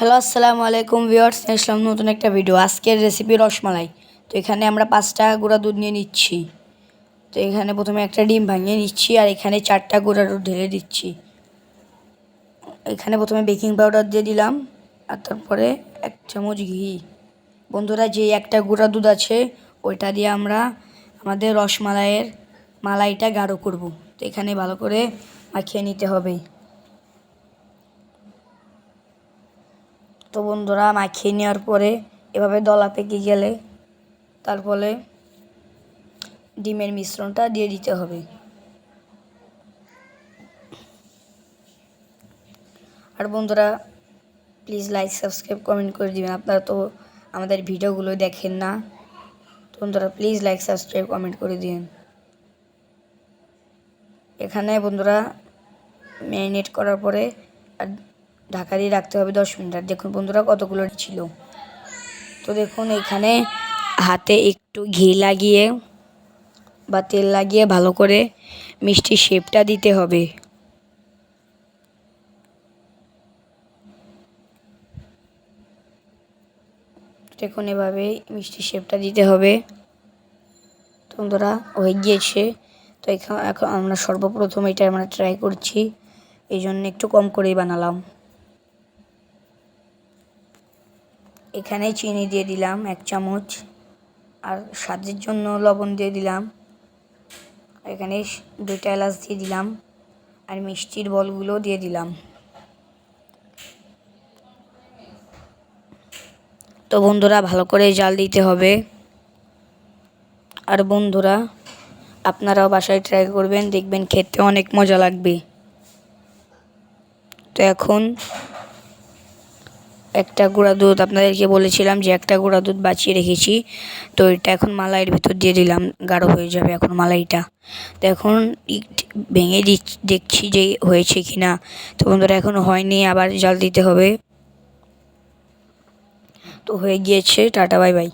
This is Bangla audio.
হ্যালো আসসালামু আলাইকুম ভিউয়ার্স আসলাম নতুন একটা ভিডিও আজকের রেসিপি রসমালাই। তো এখানে আমরা পাঁচটা গুঁড়া দুধ নিয়ে নিচ্ছি। তো এখানে প্রথমে একটা ডিম ভাঙিয়ে নিচ্ছি, আর এখানে চারটা গুঁড়া দুধ ঢেলে দিচ্ছি। এখানে প্রথমে বেকিং পাউডার দিয়ে দিলাম, আর তারপরে এক চামচ ঘি। বন্ধুরা, যে একটা গুঁড়া দুধ আছে, ওইটা দিয়ে আমরা আমাদের রসমালাইয়ের মালাইটা গাঢ় করব। তো এখানে ভালো করে মাখিয়ে নিতে হবে। তো বন্ধুরা, মাখিয়ে নেওয়ার পরে এভাবে দলা পেকে গেলে তারপরে ডিমের মিশ্রণটা দিয়ে দিতে হবে। আর বন্ধুরা প্লিজ লাইক সাবস্ক্রাইব কমেন্ট করে দিবেন। আপনারা তো আমাদের ভিডিওগুলো দেখেন না। তো বন্ধুরা প্লিজ লাইক সাবস্ক্রাইব কমেন্ট করে দিন এখানে বন্ধুরা ম্যারিনেট করার পরে আর ঢাকা দিয়ে রাখতে হবে দশ মিনিট। আর দেখুন বন্ধুরা কতগুলো ছিল। তো দেখুন এখানে হাতে একটু ঘি লাগিয়ে বা তেল লাগিয়ে ভালো করে মিষ্টি শেপটা দিতে হবে। দেখুন এভাবেই মিষ্টি শেপটা দিতে হবে। তো বন্ধুরা হয়ে গিয়েছে। তো এখানে এখন আমরা সর্বপ্রথম এটা আমরা ট্রাই করছি। এই জন্য একটু কম করেই বানালাম। এখানে চিনি দিয়ে দিলাম এক চামচ আর স্বাদের জন্য লবণ দিয়ে দিলাম। এখানে দুইটা এলাচ দিয়ে দিলাম আর মিষ্টির বলগুলো দিয়ে দিলাম। তো বন্ধুরা, ভালো করে জাল দিতে হবে। আর বন্ধুরা, আপনারাও বাসায় ট্রাই করবেন, দেখবেন খেতে অনেক মজা লাগবে। তো এখন একটা গুঁড়া দুধ আপনাদেরকে বলেছিলাম যে একটা গুঁড়া দুধ বাঁচিয়ে রেখেছি। তো এটা এখন মালাইয়ের ভিতর দিয়ে দিলাম, গাঢ় হয়ে যাবে এখন মালাইটা। তো এখন ভেঙে দেখছি যে হয়েছে কি না তো বন্ধুরা, এখন হয়নি, আবার জল দিতে হবে। তো হয়ে গিয়েছে, টাটা, বাই বাই।